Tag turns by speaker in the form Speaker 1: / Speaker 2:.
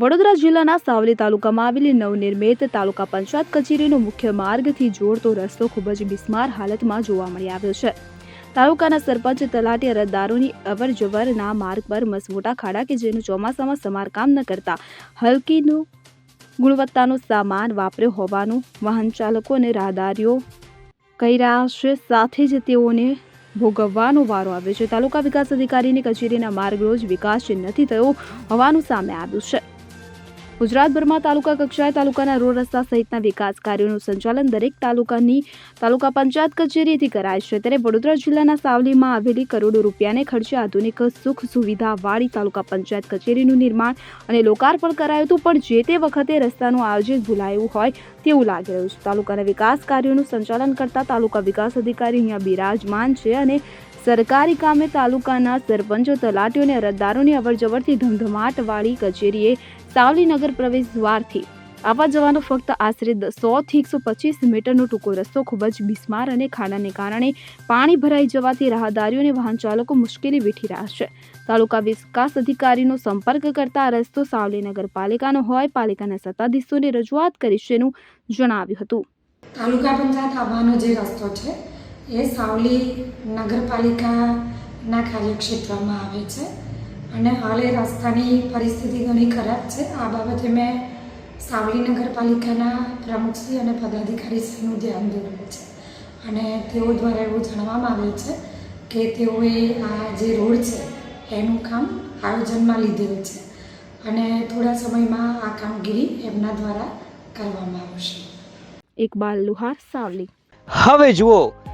Speaker 1: વડોદરા જિલ્લાના સાવલી તાલુકામાં આવેલી નવનિર્મિત તાલુકા પંચાયત કચેરીનો મુખ્ય માર્ગથી જોડતો રસ્તો ખૂબ જ બિસ્માર હાલતમાં જોવા મળી આવ્યો છે. તાલુકાના સરપંચ તલાટી અરજદારોની અવર જવરના માર્ગ પર મસમોટા ખાડા કે જેનું ચોમાસામાં સમારકામ ન કરતા હલકીનું ગુણવત્તાનો સામાન વાપર્યો હોવાનું વાહન ચાલકો અને રાહદારીઓ કહી રહ્યા છે. સાથે જ તેઓને ભોગવવાનો વારો આવ્યો છે. તાલુકા વિકાસ અધિકારીની કચેરીના માર્ગ રોજ વિકાસ નથી થયો હોવાનું સામે આવ્યું છે. ગુજરાતભરમાં તાલુકા કક્ષાએ તાલુકાના રોડ રસ્તા સહિતના વિકાસ કાર્યોનું સંચાલન દરેક તાલુકાની તાલુકા પંચાયત કચેરીથી કરાય છે. ત્યારે વડોદરા જિલ્લાના સાવલીમાં આવેલી કરોડો રૂપિયાને ખર્ચે આધુનિક સુખ સુવિધા વાળી તાલુકા પંચાયત કચેરીનું નિર્માણ અને લોકાર્પણ કરાયું હતું. પણ જે તે વખતે રસ્તાનું આયોજન ભૂલાયું હોય તેવું લાગી રહ્યું છે. તાલુકાના વિકાસ કાર્યોનું સંચાલન કરતા તાલુકા વિકાસ અધિકારી અહીંયા બિરાજમાન છે અને સરકારી કામે તાલુકાના સરપંચો, તલાટીઓ અને અરજદારોની અવરજવરથી ધમધમાટવાળી કચેરીએ સાવલી નગર પ્રવેશ દ્વારથી આવવા જવાનો ફક્ત આશરે સોથી એકસો પચીસ મીટરનો ટૂંકો રસ્તો ખૂબ જ બિસ્માર અને ખાડાને કારણે પાણી ભરાઈ જવાથી રાહદારીઓ અને વાહન ચાલકો મુશ્કેલી વેઠી રહ્યા છે. તાલુકા વિકાસ અધિકારીનો સંપર્ક કરતા રસ્તો સાવલી નગરપાલિકાનો હોય, પાલિકાના સત્તાધીશોને રજૂઆત કરી છેનું જણાવ્યું હતું.
Speaker 2: તાલુકા પંચાયત આવવાનો જે રસ્તો છે એ સાવલી નગરપાલિકાના કાર્યક્ષેત્રમાં આવે છે. અને હાલ એ રસ્તાની પરિસ્થિતિ ઘણી ખરાબ છે. આ બાબતે મેં સાવલી નગરપાલિકાના પ્રમુખશ્રી અને પદાધિકારીશ્રીનું ધ્યાન દોર્યું છે. અને તેઓ દ્વારા એવું જાણવામાં આવ્યું છે કે તેઓએ આ જે રોડ છે એનું કામ આયોજનમાં લીધેલું છે. અને થોડા સમયમાં આ કામગીરી એમના દ્વારા કરવામાં આવશે.
Speaker 1: ઇકબાલ લુહાર સાવલી.
Speaker 3: હવે જુઓ